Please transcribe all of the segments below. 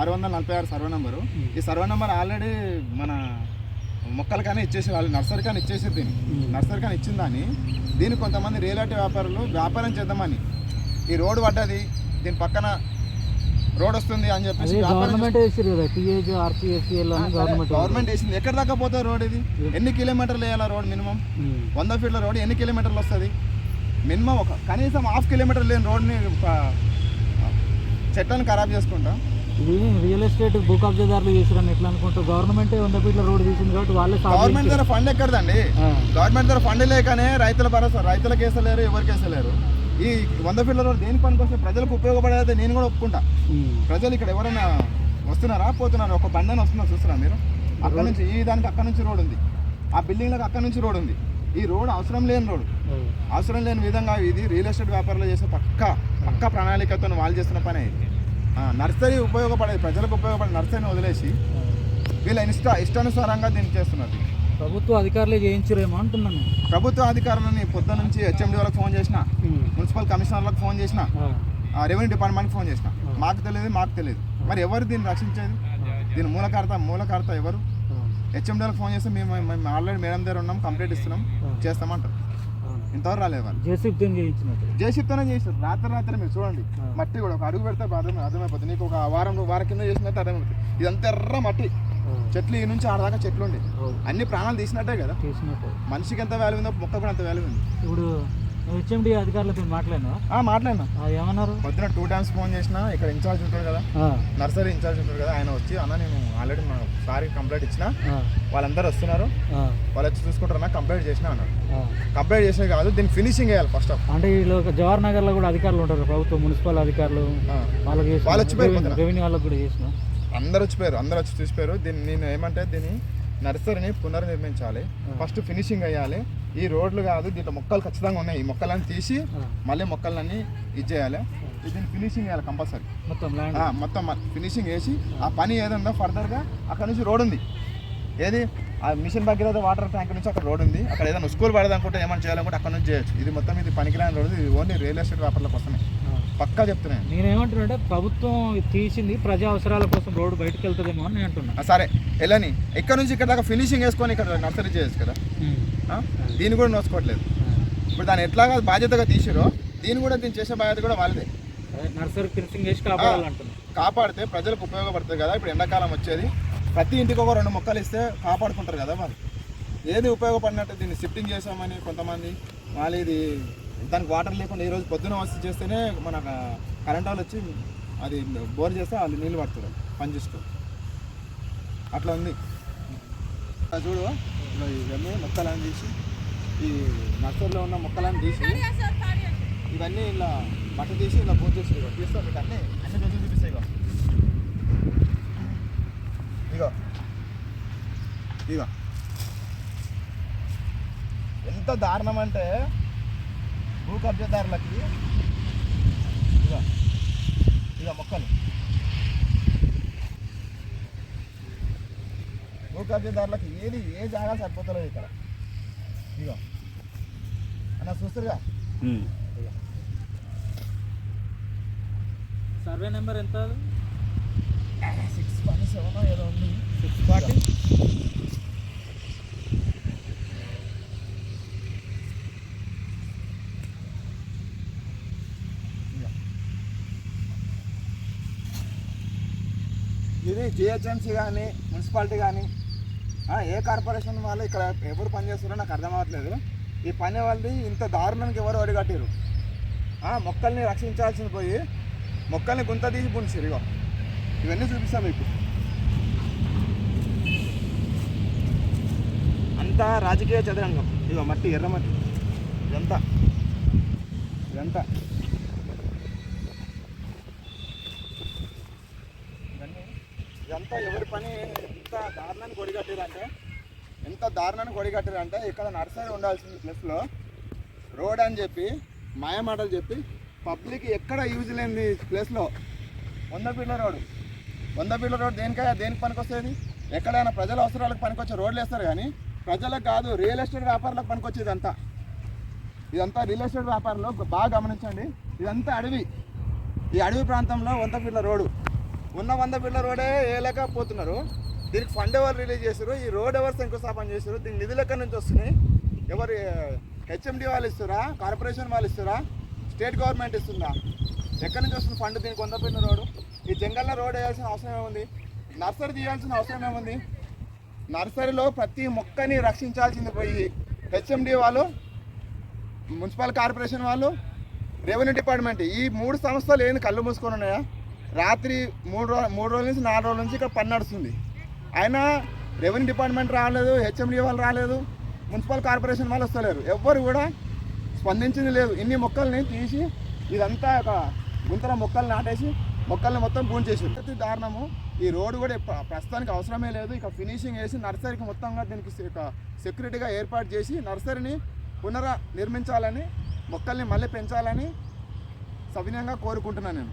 ఆరు వందల నలభై ఆరు సర్వే నెంబరు. ఈ సర్వే నెంబర్ ఆల్రెడీ మన మొక్కలకైనా ఇచ్చేసి వాళ్ళు నర్సరీ కానీ ఇచ్చేసారు దీన్ని. నర్సరీ కానీ ఇచ్చిన దాన్ని కొంతమంది రియల్ ఎస్టేట్ వ్యాపారులు వ్యాపారం చేద్దామని. ఈ రోడ్డు పడ్డది దీని పక్కన రోడ్ వస్తుంది అని చెప్పేసి గవర్నమెంట్ గవర్నమెంట్ వేసింది. ఎక్కడ దాకా పోతుంది రోడ్ ఇది? ఎన్ని కిలోమీటర్లు వేయాలి రోడ్ మినిమం. వంద ఫీట్ల రోడ్ ఎన్ని కిలోమీటర్లు వస్తుంది? మినిమం ఒక కనీసం హాఫ్ కిలోమీటర్ లేని రోడ్ని ఒక చెట్లను ఖరాబ్ చేసుకుంటాం. ఇది రియల్ ఎస్టేట్ భూ కబ్జాదారులు చేసారని ఎట్లా అనుకుంటారు? గవర్నమెంట్ వంద ఫీట్ల రోడ్ తీసింది కాబట్టి వాళ్ళే గవర్నమెంట్ దగ్గర ఫండ్ ఎక్కడదండి? గవర్నమెంట్ దగ్గర ఫండ్ లేకనే రైతుల భరోసా రైతులకు వేసలేరు ఎవరికి వేసలేరు ఈ వంద ఫీట్ల రోడ్ దేని పనికి వస్తే ప్రజలకు ఉపయోగపడేది నేను కూడా ఒప్పుకుంటా. ప్రజలు ఇక్కడ ఎవరైనా వస్తున్నారా పోతున్నారా? ఒక బండి వస్తున్నా చూస్తారా మీరు? అక్కడ నుంచి ఈ దానికి అక్కడ నుంచి రోడ్ ఉంది. ఆ బిల్డింగ్లకు అక్కడ నుంచి రోడ్ ఉంది. ఈ రోడ్ అవసరం లేని రోడ్. అవసరం లేని విధంగా ఇది రియల్ ఎస్టేట్ వ్యాపారంలో చేసే పక్క పక్క ప్రణాళికతో వాళ్ళు చేస్తున్న పని నర్సరీ ఉపయోగపడేది ప్రజలకు ఉపయోగపడే నర్సరీని వదిలేసి. వీళ్ళ ఇష్ట ఇష్టానుసారంగా దీన్ని చేస్తున్నారు. ప్రభుత్వ అధికారులే చేయించరేమో అంటున్నాను ప్రభుత్వ అధికారులని పొద్దు నుంచి హెచ్ఎండి వాళ్ళకి ఫోన్ చేసిన. మున్సిపల్ కమిషనర్లకు ఫోన్ చేసిన రెవెన్యూ డిపార్ట్మెంట్కి ఫోన్ చేసిన. మాకు తెలియదు మాకు తెలియదు. మరి ఎవరు దీన్ని రక్షించేది? దీని మూలకర్త మూలకర్త ఎవరు? హెచ్ఎండి వాళ్ళకి ఫోన్ చేస్తే మేము మేము ఆల్రెడీ మేడం దగ్గర ఉన్నాం కంప్లీట్ ఇస్తున్నాం చేస్తామంటారు. ఇంతవరకు రాలేదు వాళ్ళు. జేసీబీ చేయించినట్టు చేస్తారు రాత్రి రాత్రి మీరు చూడండి. మట్టి కూడా ఒక అడుగు పెడితే అర్థం అర్థమైపోతుంది నీకు ఒక వారం వారం కింద చేసినట్టు అర్థమైపోతుంది ఇదంతా ఎర్ర మట్టి. చెట్లు ఈ నుంచి ఆడదాకా చెట్లు ఉండి. అన్ని ప్రాణాలు తీసినట్టే కదా. మనిషికి ఎంత వాల్యూ ఉందో మొక్క కూడా అంత వాల్యూ ఉంది. ఇప్పుడు హెచ్ఎండి అధికారులతో మాట్లాడినా ఆ, మాట్లాడినా. ఏమన్నారు? పొద్దున టూ టైమ్స్ ఫోన్ చేసిన ఇక్కడ ఇన్ఛార్జ్ ఉంటాడు కదా. నర్సరీ ఇన్ఛార్జ్ ఉంటాడు కదా ఆయన వచ్చి అన్న నేను ఆల్రెడీ మా సారీ కంప్లైంట్ ఇచ్చిన. వాళ్ళందరూ వస్తున్నారు. వాళ్ళు వచ్చి చూసుకుంటారు నాకు కంప్లైంట్ చేసిన అన్నారు. కంప్లైంట్ చేసే కాదు దీన్ని ఫినిషింగ్ వేయాలి ఫస్ట్ ఆఫ్ అంటే వీళ్ళు జవహర్ నగర్లో కూడా అధికారులు ఉంటారు ప్రభుత్వ మున్సిపల్ అధికారులు. వాళ్ళకి వాళ్ళు వచ్చిపోయారు. రెవెన్యూ వాళ్ళకి కూడా చేసిన. అందరు వచ్చిపోయారు అందరు వచ్చి చూసిపోయారు. దీన్ని నేను ఏమంటే దీన్ని నర్సరీని పునర్నిర్మించాలి. First finishing అయ్యాలి. ఈ రోడ్లు కాదు దీంట్లో మొక్కలు ఖచ్చితంగా ఉన్నాయి. ఈ మొక్కలన్నీ తీసి మళ్ళీ మొక్కలన్నీ ఇది చేయాలి. దీన్ని ఫినిషింగ్ చేయాలి కంపల్సరీ. మొత్తం మొత్తం ఫినిషింగ్ వేసి ఆ పని ఏదుందో ఫర్దర్గా అక్కడ నుంచి రోడ్ ఉంది. ఏది? ఆ మిషన్ భగీరథ వాటర్ ట్యాంక్ నుంచి అక్కడ రోడ్ ఉంది. అక్కడ ఏదైనా స్కూల్ పడదనుకుంటే ఏమైనా చేయాలనుకుంటే అక్కడ నుంచి చేయొచ్చు. ఇది మొత్తం ఇది పనికిరాని రోడ్. ఇది ఓన్లీ రియల్ ఎస్టేట్ వ్యాపారుల కోసమే. పక్కా చెప్తున్నాను నేనేమంటున్నా ప్రభుత్వం తీసింది ప్రజా అవసరాల కోసం రోడ్డు బయటకు వెళ్తుందేమో అని నేను అంటున్నా సరే. వెళ్ళని ఇక్కడ నుంచి ఇక్కడ దాకా ఫినిషింగ్ వేసుకొని ఇక్కడ నర్సరీ చేయొచ్చు కదా? దీన్ని కూడా నోచుకోవట్లేదు. ఇప్పుడు దాన్ని ఎట్లాగా బాధ్యతగా తీసిరో దీన్ని కూడా దీన్ని చేసే బాధ్యత కూడా వాళ్ళదే. నర్సరీ ఫినిషింగ్ చేసి కాపాడాలంటున్నా కాపాడితే ప్రజలకు ఉపయోగపడుతుంది కదా? ఇప్పుడు ఎండాకాలం వచ్చేది. ప్రతి ఇంటికి ఒక రెండు మొక్కలు ఇస్తే కాపాడుకుంటారు కదా వాళ్ళు ఏది ఉపయోగపడినట్టు దీన్ని షిఫ్టింగ్ చేసామని కొంతమంది మళ్ళీ ఇది దానికి వాటర్ లేకుండా ఈ రోజు పొద్దున వచ్చి చేస్తేనే మన కరెంట్ వాళ్ళు వచ్చి అది బోర్ చేస్తే వాళ్ళు నీళ్ళు పడుతున్నారు పని చూసుకో అట్లా ఉంది. చూడు ఇవన్నీ మొక్కలను తీసి ఈ నర్సరీలో ఉన్న మొక్కలను తీసి ఇవన్నీ ఇలా బట్ట తీసి ఇలా బోర్ చేసి ఇగో తీస్తాం మీకు అన్నీ అన్ని రోజులు చూపిస్తాయి ఇగో ఇగో ఇగో ఎంత దారుణం అంటే భూ కబ్జాదారులకి ఇగో ఇగో మొక్కలు. భూ కబ్జాదారులకి ఏది ఏ జాగా సరిపోతలేదు ఇక్కడ. ఇగో అన్న చూస్తారుగా? ఇగో సర్వే నెంబర్ ఎంత? సిక్స్ వన్ సెవెన్ ఏదో ఉంది. Six forty? ఇది జిహెచ్ఎంసీ కానీ మున్సిపాలిటీ కానీ ఏ కార్పొరేషన్ వాళ్ళు ఇక్కడ ఎవరు పనిచేస్తారో నాకు అర్థం అవ్వట్లేదు. ఈ పని వాళ్ళది ఇంత దారుణానికి ఎవరు అడిగట్టారు మొక్కల్ని రక్షించాల్సిన పోయి మొక్కల్ని గుంత తీసి పుంచారు ఇగో. ఇవన్నీ చూపిస్తాం మీకు. అంతా రాజకీయ చదరంగం. ఇగో మట్టి ఎర్ర మట్టి. ఇదంతా. ఇదంతా ఇవన్నీ ఇదంతా ఎవరి పని? ఎంత దారుణాన్ని కొడిగట్టారంటే ఎంత దారుణాన్ని కొడిగట్టారంటే ఇక్కడ నర్సరీ ఉండాల్సింది ప్లేస్లో రోడ్ అని చెప్పి మాయమాటలు చెప్పి పబ్లిక్ ఎక్కడ యూజ్ లేని ప్లేస్లో వంద ఫీట్ల రోడ్. వంద ఫీట్ల రోడ్ దేనికైనా దేనికి పనికి వస్తుంది ఎక్కడైనా ప్రజల అవసరాలకు పనికొచ్చే రోడ్లు వేస్తారు కానీ ప్రజలకు కాదు రియల్ ఎస్టేట్ వ్యాపారులకు పనికొచ్చేది అంతా. ఇదంతా రియల్ ఎస్టేట్ వ్యాపారంలో బాగా గమనించండి. ఇదంతా అడవి. ఈ అడవి ప్రాంతంలో వంద ఫీట్ల రోడ్డు. ఉన్న వంద బిళ్ళ రోడే వేయలేకపోతున్నారు దీనికి ఫండ్ ఎవరు రిలీజ్ చేశారు ఈ రోడ్ ఎవరు శంకుస్థాపన చేశారు దీని నిధులు ఎక్కడి నుంచి వస్తున్నాయి? ఎవరు హెచ్ఎండి వాళ్ళు ఇస్తారా కార్పొరేషన్ వాళ్ళు ఇస్తారా స్టేట్ గవర్నమెంట్ ఇస్తుందా? ఎక్కడి నుంచి వస్తుంది ఫండ్ దీనికి వంద పిల్ల రోడ్డు? ఈ జంగల్లో రోడ్ వేయాల్సిన అవసరం ఏముంది? నర్సరీ తీయాల్సిన అవసరం ఏముంది? నర్సరీలో ప్రతి మొక్కని రక్షించాల్సింది పోయి హెచ్ఎండి వాళ్ళు మున్సిపల్ కార్పొరేషన్ వాళ్ళు రెవెన్యూ డిపార్ట్మెంట్. ఈ మూడు సంస్థలు ఏంది కళ్ళు మూసుకొని ఉన్నాయా? రాత్రి మూడు రోజు మూడు రోజుల నుంచి నాలుగు రోజుల నుంచి ఇక్కడ పని నడుస్తుంది. అయినా రెవెన్యూ డిపార్ట్మెంట్ రాలేదు హెచ్ఎండి వాళ్ళు రాలేదు మున్సిపల్ కార్పొరేషన్ వాళ్ళు వస్తలేరు. ఎవ్వరు కూడా స్పందించింది లేదు. ఇన్ని మొక్కల్ని తీసి ఇదంతా ఒక గుంతల మొక్కలు నాటేసి మొక్కల్ని మొత్తం పూన్ చేసి ప్రతి దారుణము ఈ రోడ్డు కూడా ప్రస్తుతానికి అవసరమే లేదు. ఇక ఫినిషింగ్ వేసి నర్సరీకి మొత్తంగా దీనికి ఒక సెక్యూరిటీగా ఏర్పాటు చేసి నర్సరీని పునర నిర్మించాలని మొక్కల్ని మళ్ళీ పెంచాలని సవినయంగా కోరుకుంటున్నాను నేను.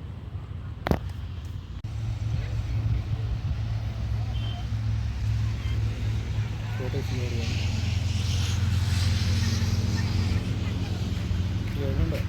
ഫോട്ടോസ് കയറിയാണ് കേൾക്കണ്ടോ